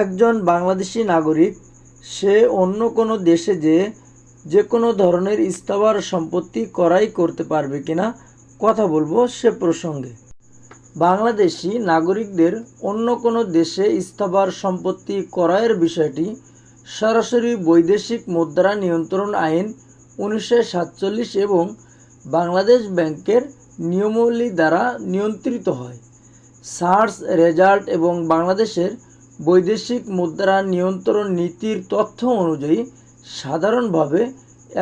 একজন বাংলাদেশি নাগরিক, সে অন্য কোনো দেশে যে যে কোনো ধরনের স্থাবর সম্পত্তি ক্রয় করতে পারবে কিনা কথা বলব সে প্রসঙ্গে। বাংলাদেশি নাগরিকদের অন্য কোনো দেশে স্থাবর সম্পত্তি ক্রয়ের বিষয়টি সরাসরি বৈদেশিক মুদ্রা নিয়ন্ত্রণ আইন উনিশশো সাতচল্লিশ এবং বাংলাদেশ ব্যাংকের নিয়মাবলী দ্বারা নিয়ন্ত্রিত হয়। সার্স রেজাল্ট এবং বাংলাদেশের বৈদেশিক মুদ্রা নিয়ন্ত্রণ নীতির তথ্য অনুযায়ী, সাধারণভাবে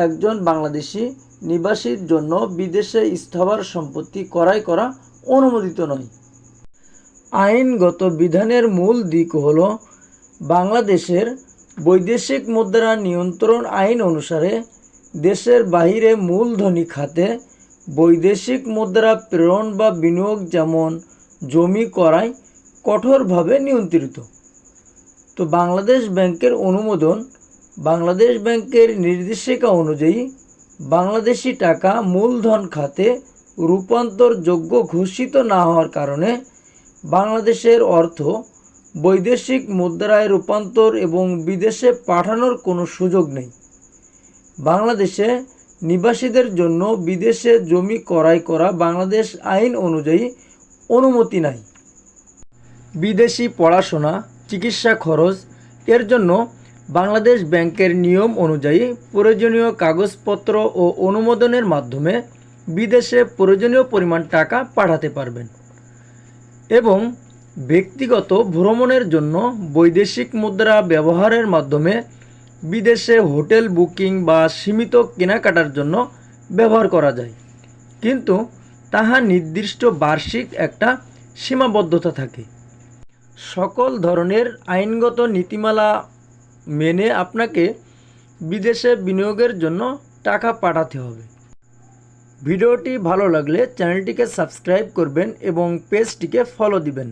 একজন বাংলাদেশি নিবাসীর জন্য বিদেশে স্থাবর সম্পত্তি ক্রয় করা অনুমোদিত নয়। আইনগত বিধানের মূল দিক হল, বাংলাদেশের বৈদেশিক মুদ্রা নিয়ন্ত্রণ আইন অনুসারে দেশের বাহিরে মূলধনী খাতে বৈদেশিক মুদ্রা প্রেরণ বা বিনিয়োগ যেমন জমি করায় কঠোরভাবে নিয়ন্ত্রিত। তো বাংলাদেশ ব্যাংকের অনুমোদন, বাংলাদেশ ব্যাংকের নির্দেশিকা অনুযায়ী বাংলাদেশি টাকা মূলধন খাতে রূপান্তরযোগ্য ঘোষিত না হওয়ার কারণে বাংলাদেশের অর্থ বৈদেশিক মুদ্রায় রূপান্তর এবং বিদেশে পাঠানোর কোনো সুযোগ নেই। বাংলাদেশে নিবাসীদের জন্য বিদেশে জমি ক্রয় করা বাংলাদেশ আইন অনুযায়ী অনুমতি নাই। বিদেশি পড়াশোনা চিকিৎসা খরচ। এর জন্য বাংলাদেশ ব্যাংকের নিয়ম অনুযায়ী প্রয়োজনীয় কাগজপত্র ও অনুমোদনের মাধ্যমে বিদেশে প্রয়োজনীয় পরিমাণ টাকা পাঠাতে পারবেন এবং ব্যক্তিগত ভ্রমণের জন্য বৈদেশিক মুদ্রা ব্যবহারের মাধ্যমে বিদেশে হোটেল বুকিং বা সীমিত কেনাকাটার জন্য ব্যবহার করা যায়। কিন্তু তাহা নির্দিষ্ট বার্ষিক একটা সীমাবদ্ধতা থাকে। সকল ধরনের আইনগত নীতিমালা মেনে আপনাকে বিদেশে বিনিয়োগের জন্য টাকা পাঠাতে হবে। ভিডিওটি ভালো লাগলে চ্যানেলটিকে সাবস্ক্রাইব করবেন এবং পেজটিকে ফলো দিবেন।